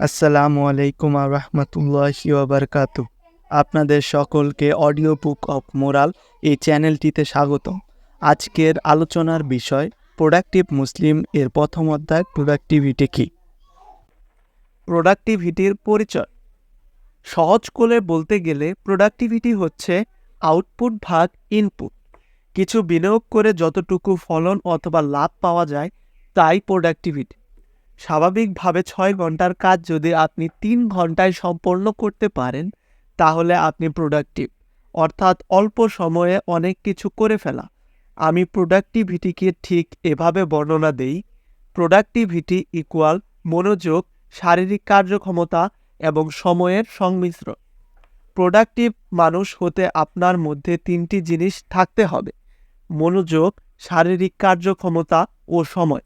আসসালামু আলাইকুম রহমতুল্লাহি ওবরকাতু আপনাদের সকলকে অডিও বুক অফ মোরাল এই চ্যানেলটিতে স্বাগত। আজকের আলোচনার বিষয়, প্রোডাক্টিভ মুসলিম এর প্রথম অধ্যায়, প্রোডাক্টিভিটি কী? প্রোডাক্টিভিটির পরিচয়। সহজ করে বলতে গেলে প্রোডাক্টিভিটি হচ্ছে আউটপুট ভাগ ইনপুট। কিছু বিনিয়োগ করে যতটুকু ফলন অথবা লাভ পাওয়া যায়, তাই প্রোডাক্টিভিটি। স্বাভাবিকভাবে ছয় ঘণ্টার কাজ যদি আপনি তিন ঘন্টায় সম্পন্ন করতে পারেন, তাহলে আপনি প্রোডাক্টিভ অর্থাৎ অল্প সময়ে অনেক কিছু করে ফেলা। আমি প্রোডাক্টিভিটিকে ঠিক এভাবে বর্ণনা দেই। প্রোডাক্টিভিটি ইকুয়াল মনোযোগ, শারীরিক কার্যক্ষমতা এবং সময়ের সংমিশ্রণ। প্রোডাক্টিভ মানুষ হতে আপনার মধ্যে তিনটি জিনিস থাকতে হবে। মনোযোগ, শারীরিক কার্যক্ষমতা ও সময়।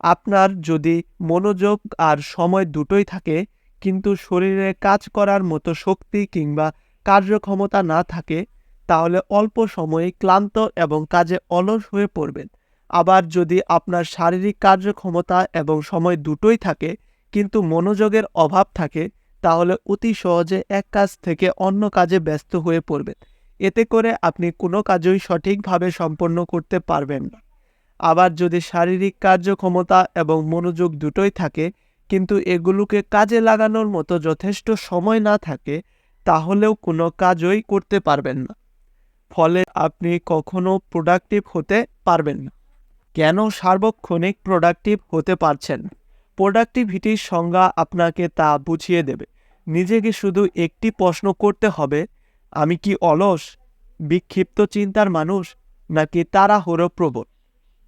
আপনার যদি মনোযোগ আর সময় দুটোই থাকে, কিন্তু শরীরে কাজ করার মতো শক্তি কিংবা কার্যক্ষমতা না থাকে, তাহলে অল্প সময়ে ক্লান্ত এবং কাজে অলস হয়ে পড়বেন। আবার যদি আপনার শারীরিক কার্যক্ষমতা এবং সময় দুটোই থাকে, কিন্তু মনোযোগের অভাব থাকে, তাহলে অতি সহজে এক কাজ থেকে অন্য কাজে ব্যস্ত হয়ে পড়বেন। এতে করে আপনি কোনো কাজই সঠিকভাবে সম্পন্ন করতে পারবেন না। আবার যদি শারীরিক কার্যক্ষমতা এবং মনোযোগ দুটোই থাকে, কিন্তু এগুলোকে কাজে লাগানোর মতো যথেষ্ট সময় না থাকে, তাহলেও কোনো কাজই করতে পারবেন না। ফলে আপনি কখনো প্রোডাক্টিভ হতে পারবেন না। কেন সার্বক্ষণিক প্রোডাক্টিভ হতে পারছেন? প্রোডাক্টিভিটির সংজ্ঞা আপনাকে তা বুঝিয়ে দেবে। নিজেকে শুধু একটি প্রশ্ন করতে হবে, আমি কি অলস, বিক্ষিপ্ত চিন্তার মানুষ, নাকি তাড়াহুড়ো প্রবণ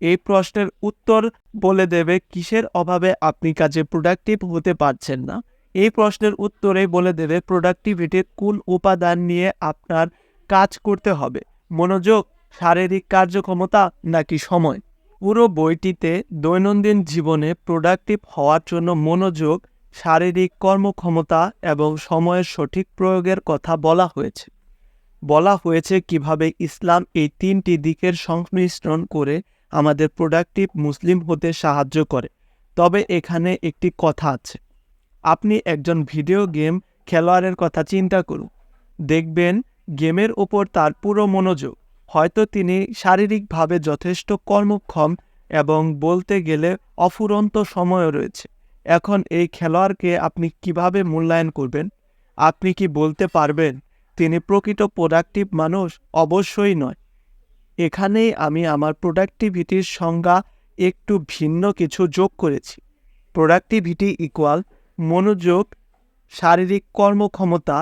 এই প্রশ্নের উত্তর বলে দেবে কিসের অভাবে আপনি কাজে প্রোডাক্টিভ হতে পারছেন না। এই প্রশ্নের উত্তরে বলে দেবে প্রোডাক্টিভিটির কোন উপাদান নিয়ে আপনার কাজ করতে হবে। মনোযোগ, শারীরিক কার্যক্ষমতা নাকি সময়? পুরো বইটিতে দৈনন্দিন জীবনে প্রোডাক্টিভ হওয়ার জন্য মনোযোগ, শারীরিক কর্মক্ষমতা এবং সময়ের সঠিক প্রয়োগের কথা বলা হয়েছে। বলা হয়েছে কীভাবে ইসলাম এই তিনটি দিকের সংমিশ্রণ করে আমাদের প্রোডাক্টিভ মুসলিম হতে সাহায্য করে। তবে এখানে একটি কথা আছে। আপনি একজন ভিডিও গেম খেলোয়াড়ের কথা চিন্তা করুন। দেখবেন গেমের ওপর তার পুরো মনোযোগ। হয়তো তিনি শারীরিকভাবে যথেষ্ট কর্মক্ষম এবং বলতে গেলে অফুরন্ত সময়ও রয়েছে। এখন এই খেলোয়াড়কে আপনি কীভাবে মূল্যায়ন করবেন? আপনি কি বলতে পারবেন, তিনি প্রকৃত প্রোডাক্টিভ মানুষ? অবশ্যই নয়। এখানেই আমি আমার প্রোডাক্টিভিটির সংজ্ঞা একটু ভিন্ন কিছু যোগ করেছি। প্রোডাক্টিভিটি ইকুয়াল মনোযোগ, শারীরিক কর্মক্ষমতা,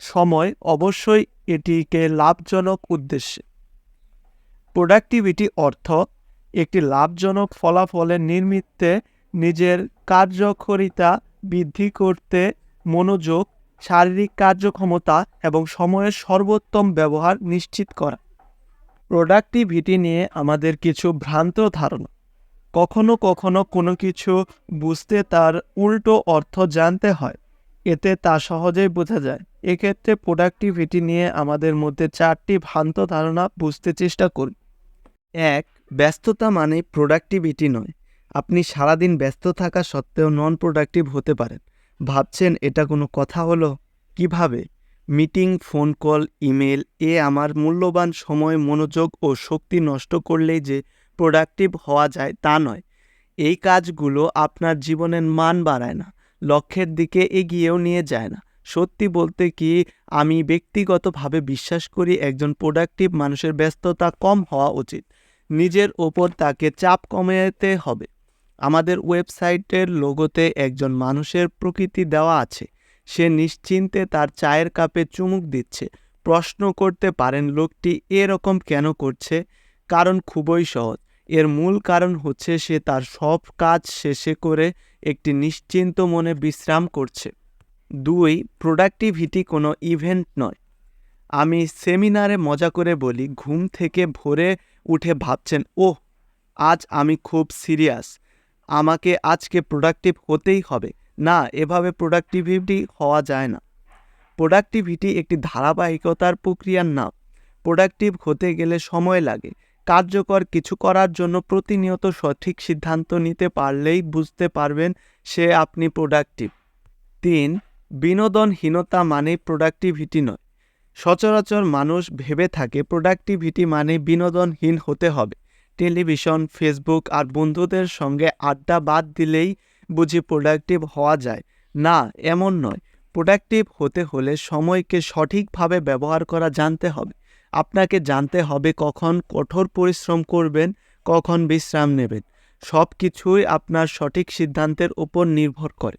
সময় অবশ্যই এটিকে লাভজনক উদ্দেশ্যে। প্রোডাক্টিভিটি অর্থ একটি লাভজনক ফলাফলের নির্মিত্তে নিজের কার্যকরিতা বৃদ্ধি করতে মনোযোগ, শারীরিক কার্যক্ষমতা এবং সময়ের সর্বোত্তম ব্যবহার নিশ্চিত করা। প্রোডাক্টিভিটি নিয়ে আমাদের কিছু ভ্রান্ত ধারণা। কখনো কখনো কোনো কিছু বুঝতে তার উল্টো অর্থ জানতে হয়, এতে তা সহজেই বোঝা যায়। এক্ষেত্রে প্রোডাক্টিভিটি নিয়ে আমাদের মধ্যে চারটি ভ্রান্ত ধারণা বুঝতে চেষ্টা করি। এক, ব্যস্ততা মানে প্রোডাক্টিভিটি নয়। আপনি সারাদিন ব্যস্ত থাকা সত্ত্বেও নন প্রোডাক্টিভ হতে পারেন। ভাবছেন, এটা কোনো কথা হলো? কীভাবে? মিটিং, ফোন কল, ইমেল এ আমার মূল্যবান সময়, মনোযোগ ও শক্তি নষ্ট করলেই যে প্রোডাক্টিভ হওয়া যায় তা নয়। এই কাজগুলো আপনার জীবনের মান বাড়ায় না, লক্ষ্যের দিকে এগিয়েও নিয়ে যায় না। সত্যি বলতে কি, আমি ব্যক্তিগতভাবে বিশ্বাস করি একজন প্রোডাক্টিভ মানুষের ব্যস্ততা কম হওয়া উচিত। নিজের ওপর তাকে চাপ কমাতে হবে। আমাদের ওয়েবসাইটের লোগোতে একজন মানুষের প্রকৃতি দেওয়া আছে। সে নিশ্চিন্তে তার চায়ের কাপে চুমুক দিচ্ছে। প্রশ্ন করতে পারেন, লোকটি এরকম কেন করছে? কারণ খুবই সহজ। এর মূল কারণ হচ্ছে সে তার সব কাজ শেষে করে একটি নিশ্চিন্ত মনে বিশ্রাম করছে। দুই, প্রোডাক্টিভিটি কোনো ইভেন্ট নয়। আমি সেমিনারে মজা করে বলি, ঘুম থেকে ভোরে উঠে ভাবছেন, ওহ, আজ আমি খুব সিরিয়াস। আমাকে আজকে প্রোডাক্টিভ হতেই হবে। না, এভাবে প্রোডাক্টিভিটি হওয়া যায় না। প্রোডাক্টিভিটি একটি ধারাবাহিকতার প্রক্রিয়ার নাম প্রোডাক্টিভ হতে গেলে সময় লাগে। কার্যকর কিছু করার জন্য প্রতিনিয়ত সঠিক সিদ্ধান্ত নিতে পারলেই বুঝতে পারবেন সে আপনি প্রোডাক্টিভ তিন, বিনোদনহীনতা মানে প্রোডাক্টিভিটি নয়। সচরাচর মানুষ ভেবে থাকে প্রোডাক্টিভিটি মানে বিনোদনহীন হতে হবে। টেলিভিশন ফেসবুক আর বন্ধুদের সঙ্গে আড্ডা বাদ দিলেই বুঝি প্রোডাক্টিভ হওয়া যায়। না, এমন নয়। প্রোডাক্টিভ হতে হলে সময়কে সঠিকভাবে ব্যবহার করা জানতে হবে। আপনাকে জানতে হবে কখন কঠোর পরিশ্রম করবেন, কখন বিশ্রাম নেবেন। সব কিছুই আপনার সঠিক সিদ্ধান্তের উপর নির্ভর করে।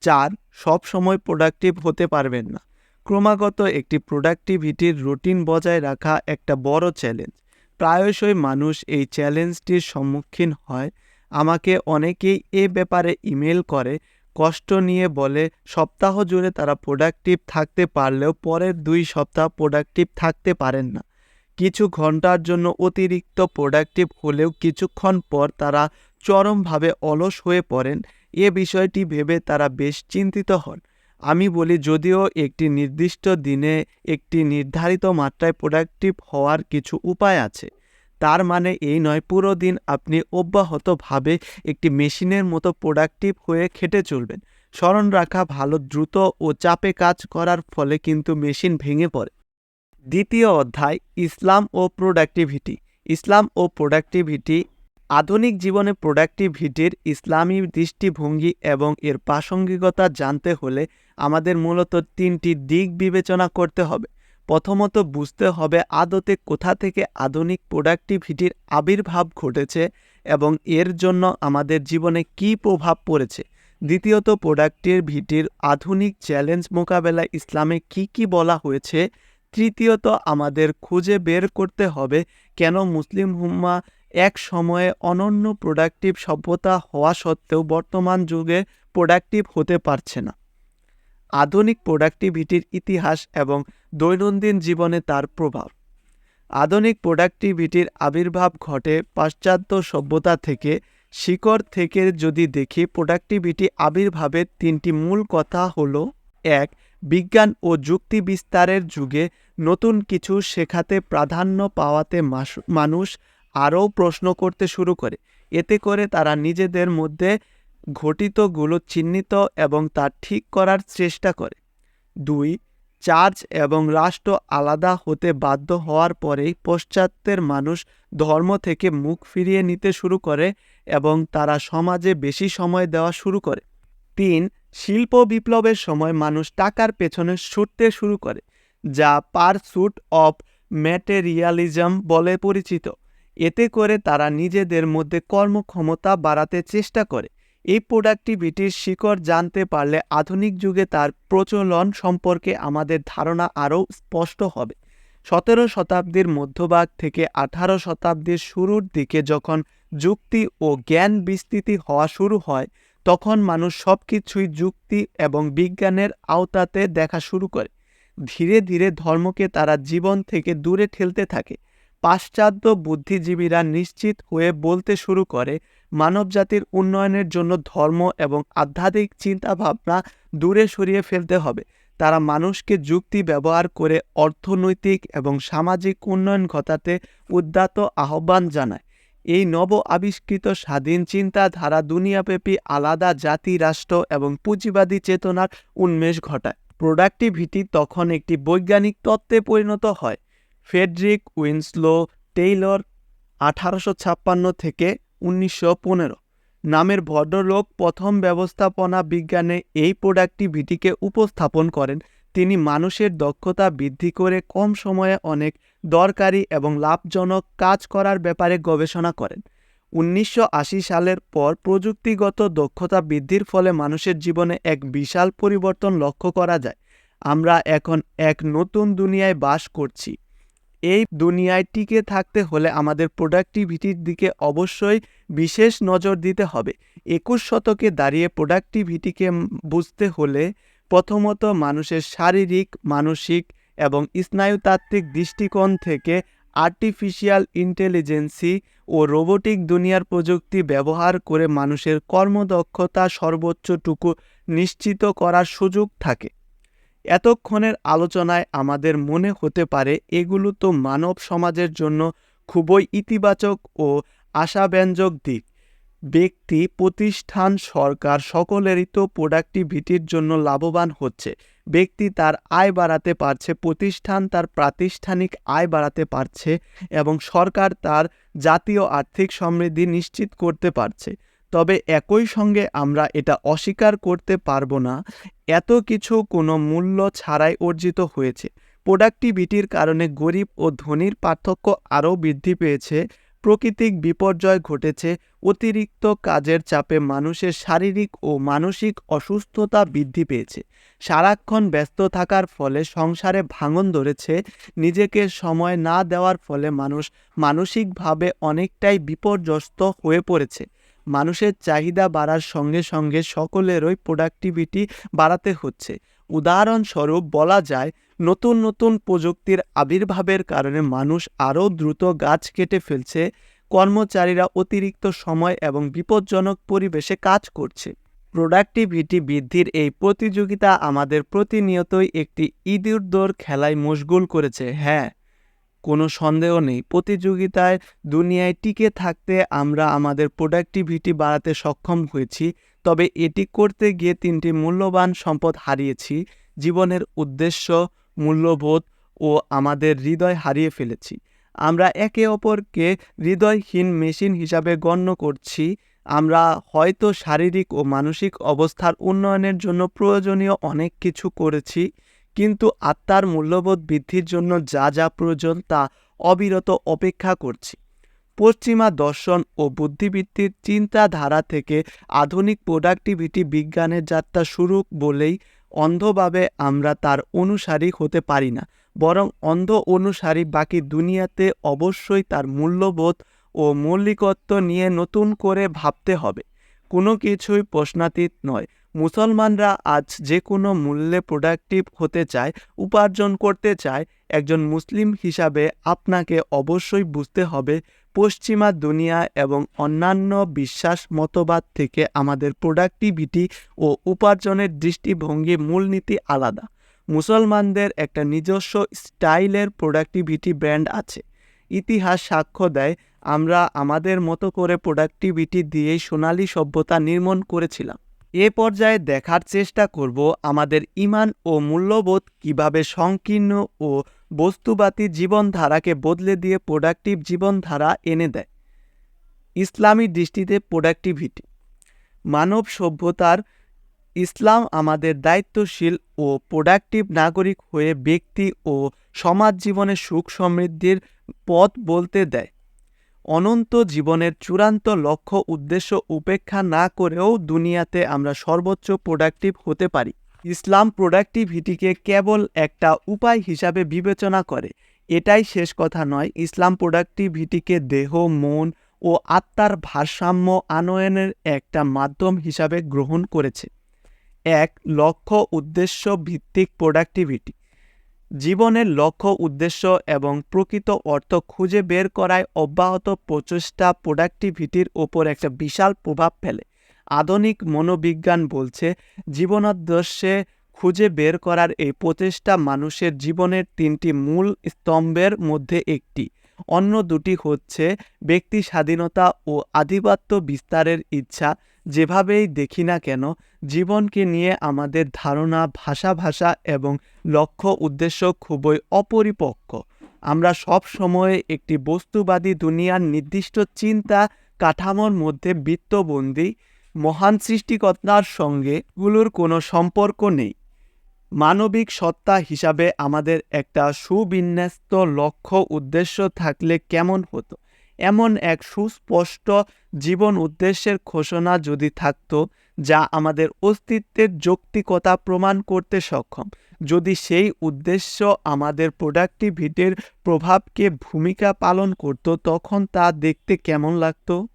চার, সব সময় প্রোডাক্টিভ হতে পারবেন না। ক্রমাগত একটি প্রোডাক্টিভিটির রুটিন বজায় রাখা একটা বড় চ্যালেঞ্জ প্রায়শই মানুষ এই চ্যালেঞ্জটির সম্মুখীন হয় আমাকে অনেকেই এ ব্যাপারে ইমেল করে, কষ্ট নিয়ে বলে, সপ্তাহ জুড়ে তারা প্রোডাক্টিভ থাকতে পারলেও পরের দুই সপ্তাহ প্রোডাক্টিভ থাকতে পারেন না। কিছু ঘণ্টার জন্য অতিরিক্ত প্রোডাক্টিভ হলেও কিছুক্ষণ পর তারা চরমভাবে অলস হয়ে পড়েন। এ বিষয়টি ভেবে তারা বেশ চিন্তিত হন। আমি বলি, যদিও একটি নির্দিষ্ট দিনে একটি নির্ধারিত মাত্রায় প্রোডাক্টিভ হওয়ার কিছু উপায় আছে। তার মানে এই নয়, পুরো দিন আপনি অব্যাহতভাবে একটি মেশিনের মতো প্রোডাক্টিভ হয়ে খেটে চলবেন। স্মরণ রাখা ভালো, দ্রুত ও চাপে কাজ করার ফলে কিন্তু মেশিন ভেঙে পড়ে। দ্বিতীয় অধ্যায়, ইসলাম ও প্রোডাক্টিভিটি ইসলাম ও প্রোডাক্টিভিটি আধুনিক জীবনে প্রোডাক্টিভিটির ইসলামী দৃষ্টিভঙ্গি এবং এর প্রাসঙ্গিকতা জানতে হলে আমাদের মূলত তিনটি দিক বিবেচনা করতে হবে। প্রথমত বুঝতে হবে আদতে কোথা থেকে আধুনিক প্রোডাক্টিভিটির আবির্ভাব ঘটেছে এবং এর জন্য আমাদের জীবনে কী প্রভাব পড়েছে। দ্বিতীয়ত, প্রোডাক্টিভিটির আধুনিক চ্যালেঞ্জ মোকাবেলায় ইসলামে কি কি বলা হয়েছে। তৃতীয়ত, আমাদের খুঁজে বের করতে হবে কেন মুসলিম হুম্মা এক সময়ে অনন্য প্রোডাক্টিভ সভ্যতা হওয়া সত্ত্বেও বর্তমান যুগে প্রোডাক্টিভ হতে পারছে না। আধুনিক প্রোডাক্টিভিটির ইতিহাস এবং দৈনন্দিন জীবনে তার প্রভাব। আধুনিক প্রোডাক্টিভিটির আবির্ভাব ঘটে পাশ্চাত্য সভ্যতা থেকে, শিকড় থেকে যদি দেখি, প্রোডাক্টিভিটি আবির্ভাবের তিনটি মূল কথা হলো, এক, বিজ্ঞান ও যুক্তি বিস্তারের যুগে নতুন কিছু শেখাতে প্রাধান্য পাওয়াতে মানুষ আরও প্রশ্ন করতে শুরু করে। এতে করে তারা নিজেদের মধ্যে ঘটিতগুলো চিহ্নিত এবং তা ঠিক করার চেষ্টা করে। দুই চার্চ এবং রাষ্ট্র আলাদা হতে বাধ্য হওয়ার পরেই পশ্চাত্যের মানুষ ধর্ম থেকে মুখ ফিরিয়ে নিতে শুরু করে এবং তারা সমাজে বেশি সময় দেওয়া শুরু করে। তিন, শিল্প বিপ্লবের সময় মানুষ টাকার পেছনে ছুটতে শুরু করে, যা পারসুট অফ ম্যাটেরিয়ালিজম বলে পরিচিত। এতে করে তারা নিজেদের মধ্যে কর্মক্ষমতা বাড়াতে চেষ্টা করে। এই প্রোডাক্টিভিটির শিকড় জানতে পারলে আধুনিক যুগে তার প্রচলন সম্পর্কে আমাদের ধারণা আরও স্পষ্ট হবে। সতেরো শতাব্দীর মধ্যভাগ থেকে আঠারো শতাব্দীর শুরুর দিকে যখন যুক্তি ও জ্ঞান বিস্তৃতি হওয়া শুরু হয়, তখন মানুষ সব কিছুই যুক্তি এবং বিজ্ঞানের আওতাতে দেখা শুরু করে। ধীরে ধীরে ধর্মকে তারা জীবন থেকে দূরে ঠেলতে থাকে। পাশ্চাত্য বুদ্ধিজীবীরা নিশ্চিত হয়ে বলতে শুরু করে, মানবজাতির উন্নয়নের জন্য ধর্ম এবং আধ্যাত্মিক চিন্তাভাবনা দূরে সরিয়ে ফেলতে হবে। তারা মানুষকে যুক্তি ব্যবহার করে অর্থনৈতিক এবং সামাজিক উন্নয়ন ঘটাতে উদ্যাত আহ্বান জানায়। এই নব আবিষ্কৃত স্বাধীন চিন্তাধারা দুনিয়াব্যাপী আলাদা জাতি, রাষ্ট্র এবং পুঁজিবাদী চেতনার উন্মেষ ঘটায়। প্রোডাক্টিভিটি তখন একটি বৈজ্ঞানিক তত্ত্বে পরিণত হয়। ফেডরিক উইন্সলো টেইলর আঠারোশো ছাপ্পান্ন থেকে উনিশশো পনেরো। নামের ভদ্রলোক প্রথম ব্যবস্থাপনা বিজ্ঞানে এই প্রোডাক্টিভিটিকে উপস্থাপন করেন। তিনি মানুষের দক্ষতা বৃদ্ধি করে কম সময়ে অনেক দরকারি এবং লাভজনক কাজ করার ব্যাপারে গবেষণা করেন। উনিশশো আশি সালের পর প্রযুক্তিগত দক্ষতা বৃদ্ধির ফলে মানুষের জীবনে এক বিশাল পরিবর্তন লক্ষ্য করা যায়। আমরা এখন এক নতুন দুনিয়ায় বাস করছি। এই দুনিয়ায় টিকে থাকতে হলে আমাদের প্রোডাক্টিভিটির দিকে অবশ্যই বিশেষ নজর দিতে হবে। একুশ শতকে দাঁড়িয়ে প্রোডাক্টিভিটিকে বুঝতে হলে প্রথমত মানুষের শারীরিক, মানসিক এবং স্নায়ুতাত্ত্বিক দৃষ্টিকোণ থেকে আর্টিফিশিয়াল ইন্টেলিজেন্সি ও রোবোটিক দুনিয়ার প্রযুক্তি ব্যবহার করে মানুষের কর্মদক্ষতা সর্বোচ্চটুকু নিশ্চিত করার সুযোগ থাকে। এতক্ষণের আলোচনায় আমাদের মনে হতে পারে এগুলো তো মানব সমাজের জন্য খুবই ইতিবাচক ও আশাব্যঞ্জক দিক। ব্যক্তি, প্রতিষ্ঠান, সরকার সকলেরই তো প্রোডাক্টিভিটির জন্য লাভবান হচ্ছে। ব্যক্তি তার আয় বাড়াতে পারছে, প্রতিষ্ঠান তার প্রাতিষ্ঠানিক আয় বাড়াতে পারছে এবং সরকার তার জাতীয় আর্থিক সমৃদ্ধি নিশ্চিত করতে পারছে। তবে একই সঙ্গে আমরা এটা অস্বীকার করতে পারব না। এত কিছু কোনো মূল্য ছাড়াই অর্জিত হয়েছে। প্রোডাক্টিভিটির কারণে গরিব ও ধনীর পার্থক্য আরও বৃদ্ধি পেয়েছে। প্রকৃতিক বিপর্যয় ঘটেছে। অতিরিক্ত কাজের চাপে মানুষের শারীরিক ও মানসিক অসুস্থতা বৃদ্ধি পেয়েছে। সারাক্ষণ ব্যস্ত থাকার ফলে সংসারে ভাঙন ধরেছে। নিজেকে সময় না দেওয়ার ফলে মানুষ মানসিকভাবে অনেকটাই বিপর্যস্ত হয়ে পড়েছে। মানুষের চাহিদা বাড়ার সঙ্গে সঙ্গে সকলেরই প্রোডাক্টিভিটি বাড়াতে হচ্ছে। উদাহরণস্বরূপ বলা যায়, নতুন নতুন প্রযুক্তির আবির্ভাবের কারণে মানুষ আরও দ্রুত গাছ কেটে ফেলছে, কর্মচারীরা অতিরিক্ত সময় এবং বিপজ্জনক পরিবেশে কাজ করছে। প্রোডাক্টিভিটি বৃদ্ধির এই প্রতিযোগিতা আমাদের প্রতিনিয়তই একটি ইঁদুর দৌড় খেলায় মশগুল করেছে হ্যাঁ। কোনো সন্দেহ নেই। প্রতিযোগিতায় দুনিয়ায় টিকে থাকতে আমরা আমাদের প্রোডাক্টিভিটি বাড়াতে সক্ষম হয়েছি, তবে এটি করতে গিয়ে তিনটি মূল্যবান সম্পদ হারিয়েছি, জীবনের উদ্দেশ্য, মূল্যবোধ ও আমাদের হৃদয় হারিয়ে ফেলেছি। আমরা একে অপরকে হৃদয়হীন মেশিন হিসাবে গণ্য করছি, আমরা হয়তো শারীরিক ও মানসিক অবস্থার উন্নয়নের জন্য প্রয়োজনীয় অনেক কিছু করেছি কিন্তু আত্মার মূল্যবোধ বৃদ্ধির জন্য যা যা প্রয়োজন তা অবিরত অপেক্ষা করছি। পশ্চিমা দর্শন ও বুদ্ধিবৃত্তির চিন্তাধারা থেকে আধুনিক প্রোডাক্টিভিটি বিজ্ঞানের যাত্রা শুরু বলেই অন্ধভাবে আমরা তার অনুসারী হতে পারি না, বরং অন্ধ অনুসারী বাকি দুনিয়াতে অবশ্যই তার মূল্যবোধ ও মৌলিকত্ব নিয়ে নতুন করে ভাবতে হবে। কোনো কিছুই প্রশ্নাতীত নয়। মুসলমানরা আজ যে কোনো মূল্যে প্রোডাক্টিভ হতে চায়, উপার্জন করতে চায়, একজন মুসলিম হিসাবে আপনাকে অবশ্যই বুঝতে হবে পশ্চিমা দুনিয়া এবং অন্যান্য বিশ্বাস মতবাদ থেকে আমাদের প্রোডাক্টিভিটি ও উপার্জনের দৃষ্টিভঙ্গি মূলনীতি আলাদা। মুসলমানদের একটা নিজস্ব স্টাইলের প্রোডাক্টিভিটি ব্র্যান্ড আছে। ইতিহাস সাক্ষ্য দেয়, আমরা আমাদের মতো করে প্রোডাক্টিভিটি দিয়েই সোনালী সভ্যতা নির্মাণ করেছিলাম। এ পর্যায়ে দেখার চেষ্টা করব আমাদের ইমান ও মূল্যবোধ কীভাবে সংকীর্ণ ও বস্তুবাদী জীবনধারাকে বদলে দিয়ে প্রোডাক্টিভ জীবনধারা এনে দেয়। ইসলামী দৃষ্টিতে প্রোডাক্টিভিটি মানব সভ্যতার ইসলাম আমাদের দায়িত্বশীল ও প্রোডাক্টিভ নাগরিক হয়ে ব্যক্তি ও সমাজ জীবনে সুখ সমৃদ্ধির পথ বলতে দেয়। অনন্ত জীবনের চূড়ান্ত লক্ষ্য, উদ্দেশ্য উপেক্ষা না করেও দুনিয়াতে আমরা সর্বোচ্চ প্রোডাক্টিভ হতে পারি। ইসলাম প্রোডাক্টিভিটিকে কেবল একটা উপায় হিসাবে বিবেচনা করে। এটাই শেষ কথা নয়। ইসলাম প্রোডাক্টিভিটিকে দেহ, মন ও আত্মার ভারসাম্য আনয়নের একটা মাধ্যম হিসাবে গ্রহণ করেছে। এক, লক্ষ্য, উদ্দেশ্য ভিত্তিক প্রোডাক্টিভিটি জীবনের লক্ষ্য, উদ্দেশ্য এবং প্রকৃত অর্থ খুঁজে বের করায় অব্যাহত প্রচেষ্টা প্রোডাক্টিভিটির ওপর একটা বিশাল প্রভাব ফেলে। আধুনিক মনোবিজ্ঞান বলছে জীবনোদ্দেশ্যে খুঁজে বের করার এই প্রচেষ্টা মানুষের জীবনের তিনটি মূল স্তম্ভের মধ্যে একটি। অন্য দুটি হচ্ছে ব্যক্তি স্বাধীনতা ও আধিপত্য বিস্তারের ইচ্ছা। যেভাবেই দেখি না কেন, জীবনকে নিয়ে আমাদের ধারণা, ভাষা ভাষা এবং লক্ষ্য উদ্দেশ্য খুবই অপরিপক্ক। আমরা সব সময়ে একটি বস্তুবাদী দুনিয়ার নির্দিষ্ট চিন্তা কাঠামোর মধ্যে বৃত্তবন্দী, মহান সৃষ্টিকর্তার সঙ্গে গুলোর কোনো সম্পর্ক নেই। মানবিক সত্তা হিসাবে আমাদের একটা সুবিন্যস্ত লক্ষ্য উদ্দেশ্য থাকলে কেমন হতো? এমন এক সুস্পষ্ট জীবন উদ্দেশ্যের ঘোষণা যদি থাকত যা আমাদের অস্তিত্বের যৌক্তিকতা প্রমাণ করতে সক্ষম, যদি সেই উদ্দেশ্য আমাদের প্রোডাক্টিভিটির প্রভাবকে ভূমিকা পালন করত, তখন তা দেখতে কেমন লাগতো?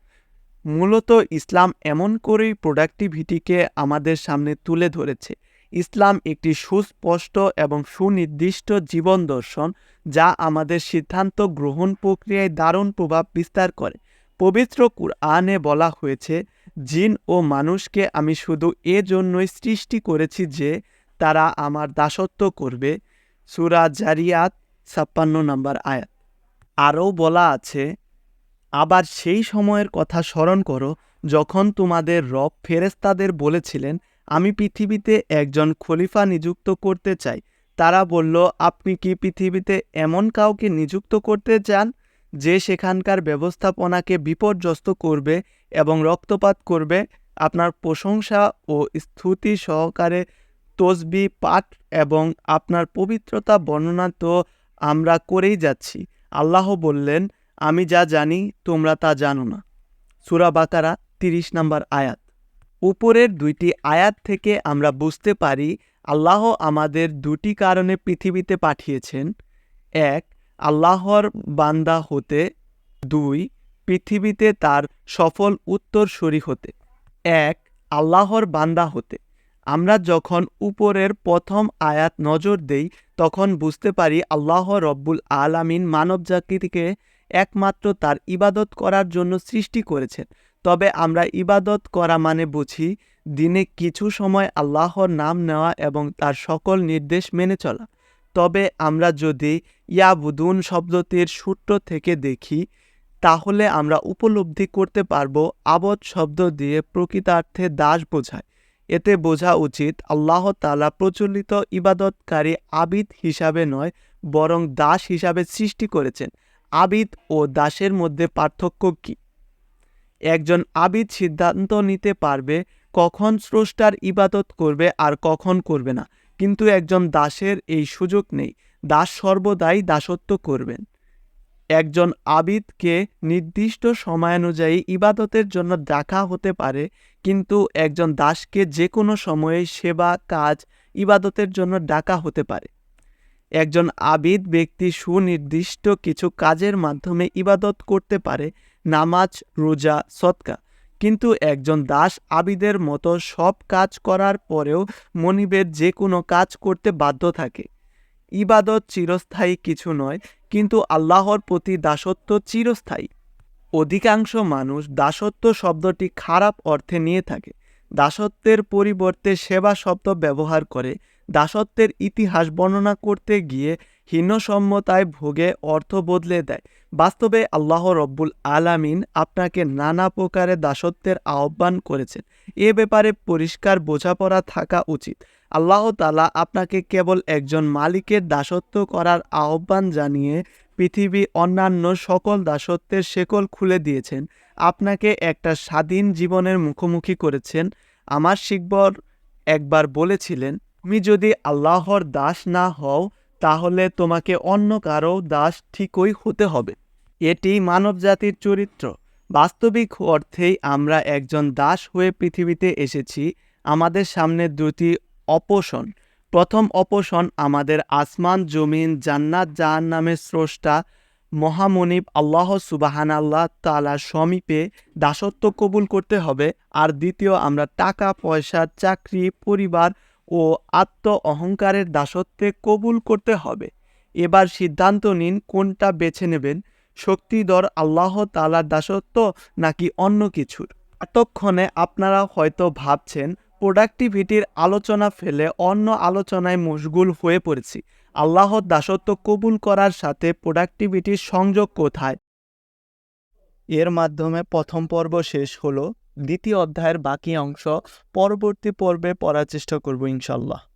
মূলত ইসলাম এমন করেই প্রোডাক্টিভিটিকে আমাদের সামনে তুলে ধরেছে। ইসলাম একটি সুস্পষ্ট এবং সুনির্দিষ্ট জীবন দর্শন যা আমাদের সিদ্ধান্ত গ্রহণ প্রক্রিয়ায় দারুণ প্রভাব বিস্তার করে। পবিত্র কুরআনে বলা হয়েছে, জিন ও মানুষকে আমি শুধু এ জন্যই সৃষ্টি করেছি যে তারা আমার দাসত্ব করবে। সুরা জারিয়াত ছাপ্পান্ন নম্বর আয়াত। আরও বলা আছে, আবার সেই সময়ের কথা স্মরণ করো যখন তোমাদের রব ফেরেস্তাদের বলেছিলেন আমি পৃথিবীতে একজন খলিফা নিযুক্ত করতে চাই। তারা বলল, আপনি কি পৃথিবীতে এমন কাউকে নিযুক্ত করতে চান যে সেখানকার ব্যবস্থাপনাকে বিপর্যস্ত করবে এবং রক্তপাত করবে? আপনার প্রশংসা ও স্তুতি সহকারে তসবি পাঠ এবং আপনার পবিত্রতা বর্ণনা তো আমরা করেই যাচ্ছি। আল্লাহ বললেন, আমি যা জানি তোমরা তা জানো না। সুরা বাকারা তিরিশ নম্বর আয়াত। উপরের দুইটি আয়াত থেকে আমরা বুঝতে পারি, আল্লাহ আমাদের দুটি কারণে পৃথিবীতে পাঠিয়েছেন। এক, আল্লাহর বান্দা হতে। দুই, পৃথিবীতে তার সফল উত্তরসূরি হতে। এক, আল্লাহর বান্দা হতে। আমরা যখন উপরের প্রথম আয়াত নজর দেই, তখন বুঝতে পারি আল্লাহ রব্বুল আলামিন মানব জাতিকে একমাত্র তার ইবাদত করার জন্য সৃষ্টি করেছেন। তবে আমরা ইবাদত করা মানে বুঝি দিনে কিছু সময় আল্লাহর নাম নেওয়া এবং তার সকল নির্দেশ মেনে চলা। তবে আমরা যদি ইয়াবুদুন শব্দটির সূত্র থেকে দেখি, তাহলে আমরা উপলব্ধি করতে পারব আবদ শব্দ দিয়ে প্রকৃতার্থে দাস বোঝায়। এতে বোঝা উচিত আল্লাহ তালা প্রচলিত ইবাদতকারী আবিদ হিসাবে নয়, বরং দাস হিসাবে সৃষ্টি করেছেন। আবিদ ও দাসের মধ্যে পার্থক্য কী? একজন আবিদ সিদ্ধান্ত নিতে পারবে কখন স্রষ্টার ইবাদত করবে আর কখন করবে না। কিন্তু একজন দাসের এই সুযোগ নেই। দাস সর্বদাই দাসত্ব করবেন। একজন আবিদকে নির্দিষ্ট সময়ানুযায়ী ইবাদতের জন্য ডাকা হতে পারে, কিন্তু একজন দাসকে যে কোনো সময়ে সেবা, কাজ, ইবাদতের জন্য ডাকা হতে পারে। একজন আবিদ ব্যক্তি সুনির্দিষ্ট কিছু কাজের মাধ্যমে ইবাদত করতে পারে, নামাজ, রোজা সৎকা কিন্তু একজন দাস আবিদের মতো সব কাজ করার পরেও মনিবের যে কোনো কাজ করতে বাধ্য থাকে। ইবাদত চিরস্থায়ী কিছু নয়, কিন্তু আল্লাহর প্রতি দাসত্ব চিরস্থায়ী। অধিকাংশ মানুষ দাসত্ব শব্দটি খারাপ অর্থে নিয়ে থাকে। দাসত্বের পরিবর্তে সেবা শব্দ ব্যবহার করে দাসত্বের ইতিহাস বর্ণনা করতে গিয়ে হীনসম্মতায় ভোগে অর্থ বদলে দেয়। বাস্তবে আল্লাহ রব্বুল আলামিন আপনাকে নানা প্রকারে দাসত্বের আহ্বান করেছেন। এ ব্যাপারে পরিষ্কার বোঝাপড়া থাকা উচিত। আল্লাহ তালা আপনাকে কেবল একজন মালিকের দাসত্ব করার আহ্বান জানিয়ে পৃথিবী অন্যান্য সকল দাসত্বের শেকল খুলে দিয়েছেন। আপনাকে একটা স্বাধীন জীবনের মুখোমুখি করেছেন। আমার শিকবর একবার বলেছিলেন তুমি যদি আল্লাহর দাস না হও, তাহলে তোমাকে অন্য কারও দাস ঠিকই হতে হবে। এটি মানবজাতির চরিত্র। বাস্তবিক অর্থেই আমরা একজন দাস হয়ে পৃথিবীতে এসেছি, আমাদের সামনে দুটি অপোষণ। প্রথম অপোষণ আমাদের আসমান, জমিন, জান্নাত জাহান নামের স্রষ্টা মহামনিব আল্লাহ সুবাহান আল্লাহ তালার সমীপে দাসত্ব কবুল করতে হবে। আর দ্বিতীয়, আমরা টাকা, পয়সা, চাকরি, পরিবার ও আত্ম অহংকারের দাসত্বে কবুল করতে হবে। এবার সিদ্ধান্ত নিন কোনটা বেছে নেবেন। শক্তিধর আল্লাহ তালার দাসত্ব নাকি অন্য কিছুর? এতক্ষণে আপনারা হয়তো ভাবছেন, প্রোডাক্টিভিটির আলোচনা ফেলে অন্য আলোচনায় মশগুল হয়ে পড়েছি। আল্লাহর দাসত্ব কবুল করার সাথে প্রোডাক্টিভিটির সংযোগ কোথায়? এর মাধ্যমে প্রথম পর্ব শেষ হলো। দ্বিতীয় অধ্যায়ের বাকি অংশ পরবর্তী পর্বে পড়ার চেষ্টা করব ইনশাল্লাহ।